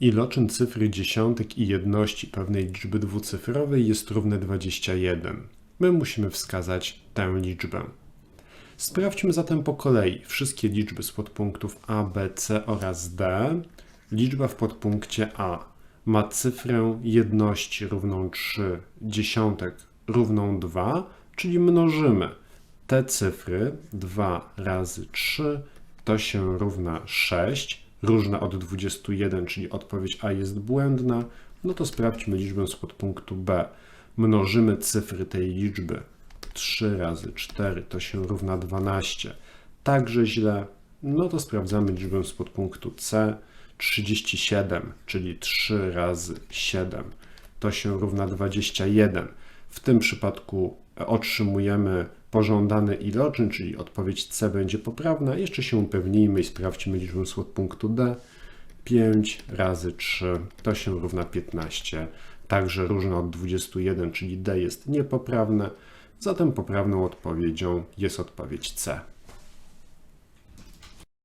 Iloczyn cyfry dziesiątek i jedności pewnej liczby dwucyfrowej jest równy 21. My musimy wskazać tę liczbę. Sprawdźmy zatem po kolei wszystkie liczby z podpunktów A, B, C oraz D. Liczba w podpunkcie A ma cyfrę jedności równą 3, dziesiątek równą 2, czyli mnożymy te cyfry 2 razy 3 to się równa 6, różna od 21, czyli odpowiedź A jest błędna, no to sprawdźmy liczbę z podpunktu B. Mnożymy cyfry tej liczby 3 razy 4 to się równa 12. Także źle, no to sprawdzamy liczbę z podpunktu C. 37, czyli 3 razy 7 to się równa 21. W tym przypadku otrzymujemy pożądany iloczyn, czyli odpowiedź C będzie poprawna. Jeszcze się upewnijmy i sprawdźmy liczbę z podpunktu D. 5 razy 3 to się równa 15. Także różne od 21, czyli D jest niepoprawne. Zatem poprawną odpowiedzią jest odpowiedź C.